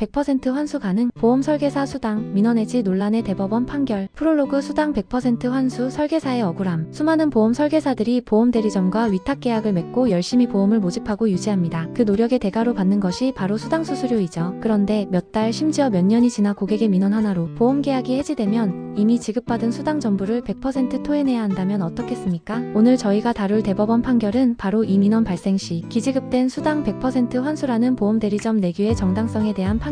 100% 환수 가능, 보험 설계사 수당, 민원 해지 논란의 대법원 판결, 프롤로그 수당 100% 환수 설계사의 억울함. 수많은 보험 설계사들이 보험 대리점과 위탁 계약을 맺고 열심히 보험을 모집하고 유지합니다. 그 노력의 대가로 받는 것이 바로 수당 수수료이죠. 그런데 몇 달, 심지어 몇 년이 지나 고객의 민원 하나로 보험 계약이 해지되면 이미 지급받은 수당 전부를 100% 토해내야 한다면 어떻겠습니까? 오늘 저희가 다룰 대법원 판결은 바로 이 민원 발생 시 기지급된 수당 100% 환수라는 보험 대리점 내규의 정당성에 대한 판결입니다.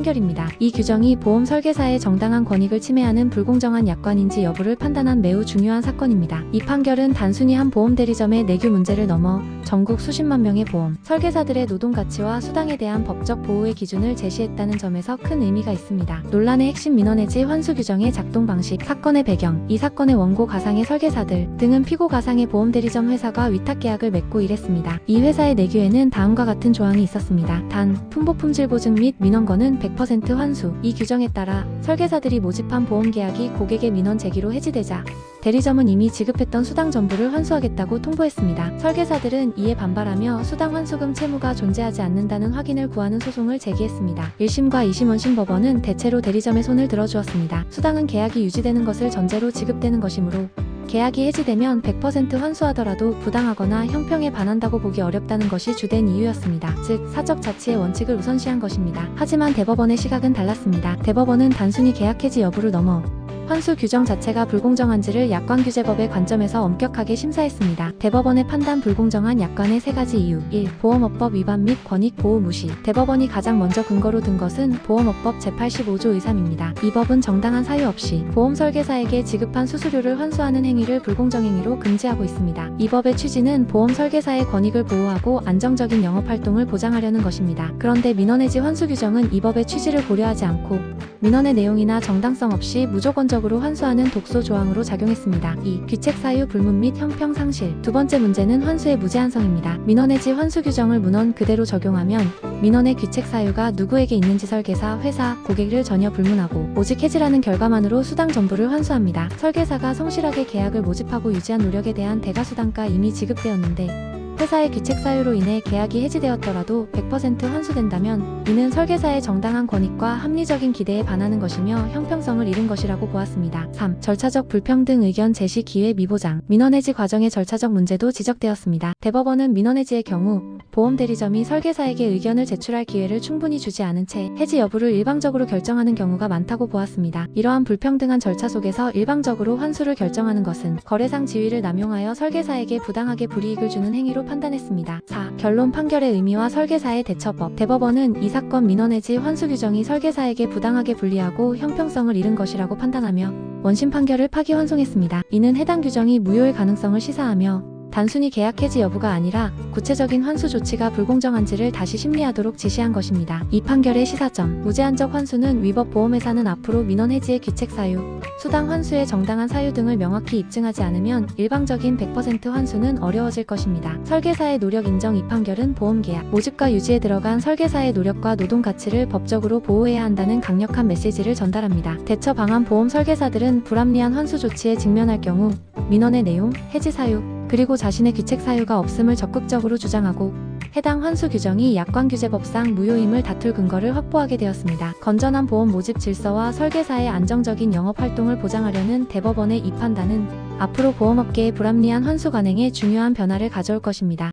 이 규정이 보험 설계사의 정당한 권익을 침해하는 불공정한 약관인지 여부를 판단한 매우 중요한 사건입니다. 이 판결은 단순히 한 보험 대리점의 내규 문제를 넘어 전국 수십만 명의 보험 설계사들의 노동 가치와 수당에 대한 법적 보호의 기준을 제시했다는 점에서 큰 의미가 있습니다. 논란의 핵심 민원해지 환수 규정의 작동 방식, 사건의 배경, 이 사건의 원고 가상의 설계사들 등은 피고 가상의 보험 대리점 회사가 위탁 계약을 맺고 일했습니다. 이 회사의 내규에는 다음과 같은 조항이 있었습니다. 단, 품보 품질 보증 및 민원권은 100% 환수. 이 규정에 따라 설계사들이 모집한 보험 계약이 고객의 민원 제기로 해지되자 대리점은 이미 지급했던 수당 전부를 환수하겠다고 통보했습니다. 설계사들은 이에 반발하며 수당 환수금 채무가 존재하지 않는다는 확인을 구하는 소송을 제기했습니다. 1심과 2심 원심 법원은 대체로 대리점의 손을 들어주었습니다. 수당은 계약이 유지되는 것을 전제로 지급되는 것이므로 계약이 해지되면 100% 환수하더라도 부당하거나 형평에 반한다고 보기 어렵다는 것이 주된 이유였습니다. 즉, 사적 자치의 원칙을 우선시한 것입니다. 하지만 대법원의 시각은 달랐습니다. 대법원은 단순히 계약 해지 여부를 넘어 환수 규정 자체가 불공정한지를 약관규제법의 관점에서 엄격하게 심사했습니다. 대법원의 판단 불공정한 약관의 세 가지 이유 1. 보험업법 위반 및 권익 보호 무시 대법원이 가장 먼저 근거로 든 것은 보험업법 제85조 의삼입니다. 이 법은 정당한 사유 없이 보험 설계사에게 지급한 수수료를 환수하는 행위를 불공정 행위로 금지하고 있습니다. 이 법의 취지는 보험 설계사의 권익을 보호하고 안정적인 영업 활동을 보장하려는 것입니다. 그런데 민원해지 환수 규정은 이 법의 취지를 고려하지 않고 민원의 내용이나 정당성 없이 무조건적으로 환수하는 독소 조항으로 작용했습니다. 2. 귀책 사유 불문 및 형평 상실. 두 번째 문제는 환수의 무제한성입니다. 민원해지 환수 규정을 문헌 그대로 적용하면 민원의 귀책 사유가 누구에게 있는지 설계사, 회사, 고객을 전혀 불문하고 오직 해지라는 결과만으로 수당 전부를 환수합니다. 설계사가 성실하게 계약을 모집하고 유지한 노력에 대한 대가 수당가 이미 지급되었는데 회사의 귀책 사유로 인해 계약이 해지되었더라도 100% 환수된다면 이는 설계사의 정당한 권익과 합리적인 기대에 반하는 것이며 형평성을 잃은 것이라고 보았습니다. 3. 절차적 불평등 의견 제시 기회 미보장 민원해지 과정의 절차적 문제도 지적되었습니다. 대법원은 민원해지의 경우 보험 대리점이 설계사에게 의견을 제출할 기회를 충분히 주지 않은 채 해지 여부를 일방적으로 결정하는 경우가 많다고 보았습니다. 이러한 불평등한 절차 속에서 일방적으로 환수를 결정하는 것은 거래상 지위를 남용하여 설계사에게 부당하게 불이익을 주는 행위로 판단했습니다. 4. 결론 판결의 의미와 설계사의 대처법 대법원은 이 사건 민원해지 환수 규정이 설계사에게 부당하게 불리하고 형평성을 잃은 것이라고 판단하며 원심 판결을 파기환송했습니다. 이는 해당 규정이 무효의 가능성을 시사하며 단순히 계약 해지 여부가 아니라 구체적인 환수 조치가 불공정한지를 다시 심리하도록 지시한 것입니다. 이 판결의 시사점 무제한적 환수는 위법 보험회사는 앞으로 민원 해지의 귀책 사유, 수당 환수의 정당한 사유 등을 명확히 입증하지 않으면 일방적인 100% 환수는 어려워질 것입니다. 설계사의 노력 인정 이 판결은 보험 계약, 모집과 유지에 들어간 설계사의 노력과 노동 가치를 법적으로 보호해야 한다는 강력한 메시지를 전달합니다. 대처 방안 보험 설계사들은 불합리한 환수 조치에 직면할 경우 민원의 내용, 해지 사유, 그리고 자신의 귀책 사유가 없음을 적극적으로 주장하고 해당 환수 규정이 약관규제법상 무효임을 다툴 근거를 확보하게 되었습니다. 건전한 보험 모집 질서와 설계사의 안정적인 영업 활동을 보장하려는 대법원의 이 판단은 앞으로 보험업계의 불합리한 환수 관행에 중요한 변화를 가져올 것입니다.